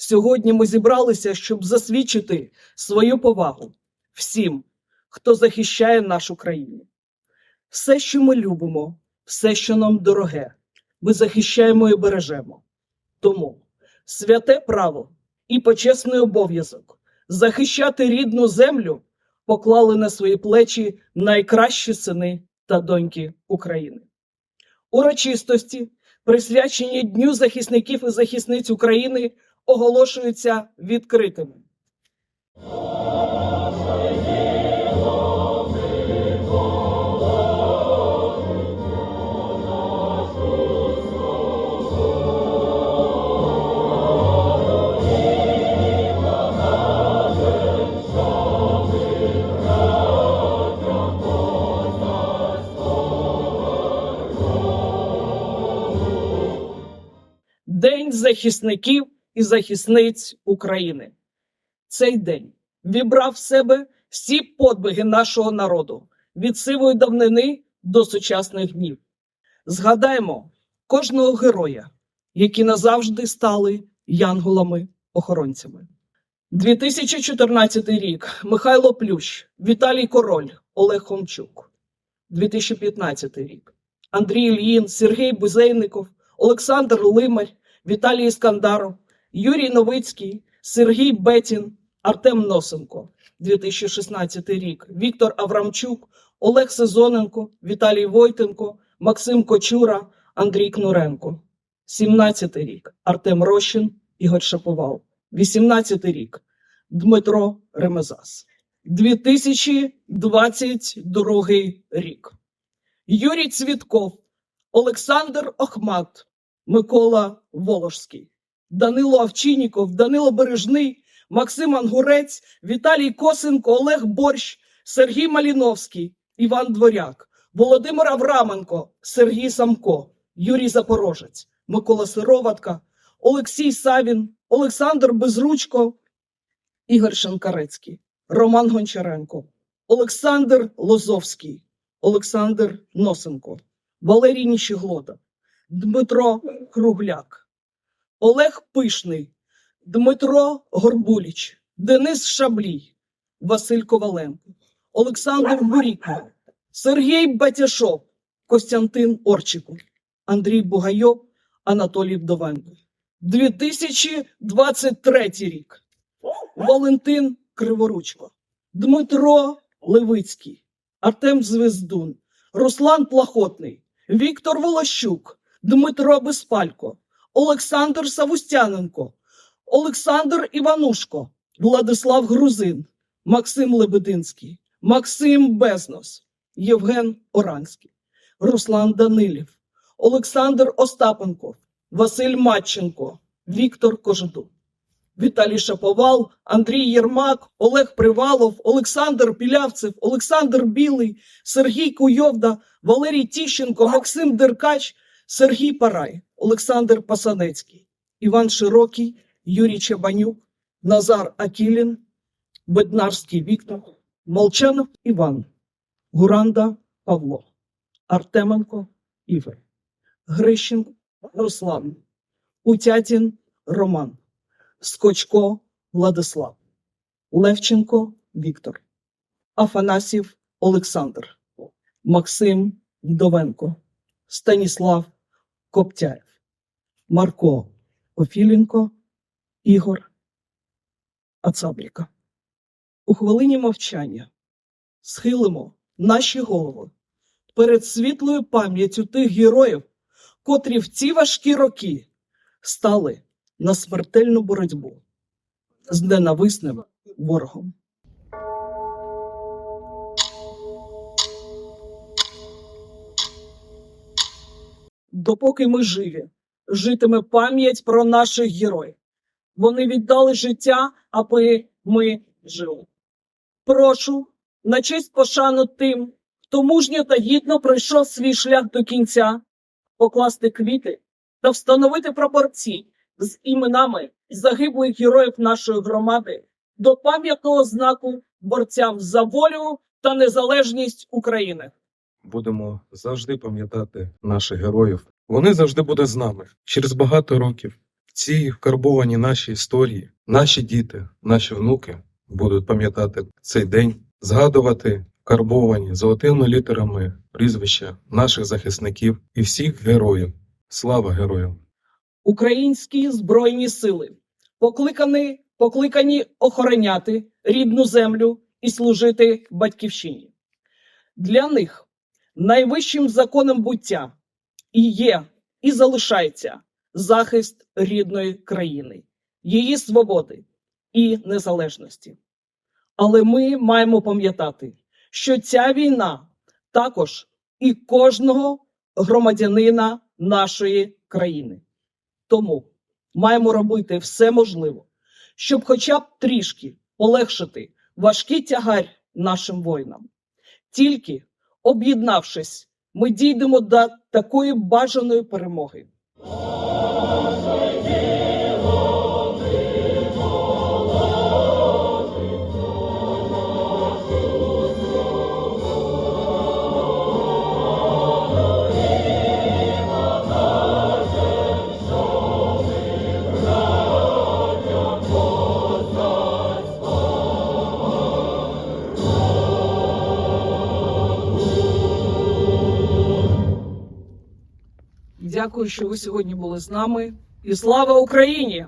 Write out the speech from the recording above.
Сьогодні ми зібралися, щоб засвідчити свою повагу всім, хто захищає нашу країну. Все, що ми любимо, все, що нам дороге, ми захищаємо і бережемо. Тому святе право і почесний обов'язок захищати рідну землю поклали на свої плечі найкращі сини та доньки України. Урочистості, присвячені Дню захисників і захисниць України, оголошуються відкритими. День захисників і захисниць України. Цей день вібрав в себе всі подвиги нашого народу від сивої давнини до сучасних днів. Згадаємо кожного героя, які назавжди стали янголами-охоронцями. 2014 рік Михайло Плющ, Віталій Король, Олег Хомчук. 2015 рік Андрій Ільїн, Сергій Бузейников, Олександр Лимарь, Віталій Іскандаров, Юрій Новицький, Сергій Бетін, Артем Носенко. 2016 рік Віктор Аврамчук, Олег Сезоненко, Віталій Войтенко, Максим Кочура, Андрій Кнуренко. 17 рік Артем Рощин, Ігор Шаповал. 18 рік Дмитро Ремезас. 2022 рік Юрій Цвітков, Олександр Охмат, Микола Волошський, Данило Овчинніков, Данило Бережний, Максим Ангурець, Віталій Косенко, Олег Борщ, Сергій Маліновський, Іван Дворяк, Володимир Авраменко, Сергій Самко, Юрій Запорожець, Микола Сироватка, Олексій Савін, Олександр Безручко, Ігор Шанкарецький, Роман Гончаренко, Олександр Лозовський, Олександр Носенко, Валерій Ніщеглода, Дмитро Кругляк, Олег Пишний, Дмитро Горбуліч, Денис Шаблій, Василь Коваленко, Олександр Буріко, Сергій Батяшов, Костянтин Орчиков, Андрій Бугайов, Анатолій Вдовенко. 2023 рік. Валентин Криворучко, Дмитро Левицький, Артем Звездун, Руслан Плахотний, Віктор Волощук, Дмитро Безпалько, Олександр Савустяненко, Олександр Іванушко, Владислав Грузин, Максим Лебединський, Максим Безнос, Євген Оранський, Руслан Данилів, Олександр Остапенко, Василь Матченко, Віктор Кожедуб. Віталій Шаповал, Андрій Єрмак, Олег Привалов, Олександр Пілявцев, Олександр Білий, Сергій Куйовда, Валерій Тіщенко, Максим Деркач, Сергій Парай, Олександр Пасанецький, Іван Широкий, Юрій Чабанюк, Назар Акілін, Беднарський Віктор, Молчанов Іван, Гуранда Павло, Артеменко Ігор, Грищенко Руслан, Утятін Роман. Скочко Владислав, Левченко Віктор, Афанасів Олександр, Максим Вдовенко, Станіслав Коптяєв, Марко Офіленко, Ігор Ацабліка. У хвилині мовчання схилимо наші голови перед світлою пам'яттю тих героїв, котрі в ці важкі роки стали на смертельну боротьбу з ненависним ворогом. Допоки ми живі, житиме пам'ять про наших героїв. Вони віддали життя, аби ми жили. Прошу на честь пошану тим, хто мужньо та гідно пройшов свій шлях до кінця, покласти квіти та встановити прапорці з іменами загиблих героїв нашої громади до пам'ятного знаку борцям за волю та незалежність України. Будемо завжди пам'ятати наших героїв. Вони завжди будуть з нами через багато років. цій вкарбовані наші історії, наші діти, наші внуки будуть пам'ятати цей день, згадувати вкарбовані золотими літерами прізвища наших захисників і всіх героїв. Слава героям! Українські збройні сили покликані, покликані охороняти рідну землю і служити батьківщині. Для них найвищим законом буття і є, і залишається захист рідної країни, її свободи і незалежності. Але ми маємо пам'ятати, що ця війна також і кожного громадянина нашої країни. Тому маємо робити все можливе, щоб хоча б трішки полегшити важкий тягар нашим воїнам. Тільки об'єднавшись, ми дійдемо до такої бажаної перемоги. Дякую, що ви сьогодні були з нами. І слава Україні!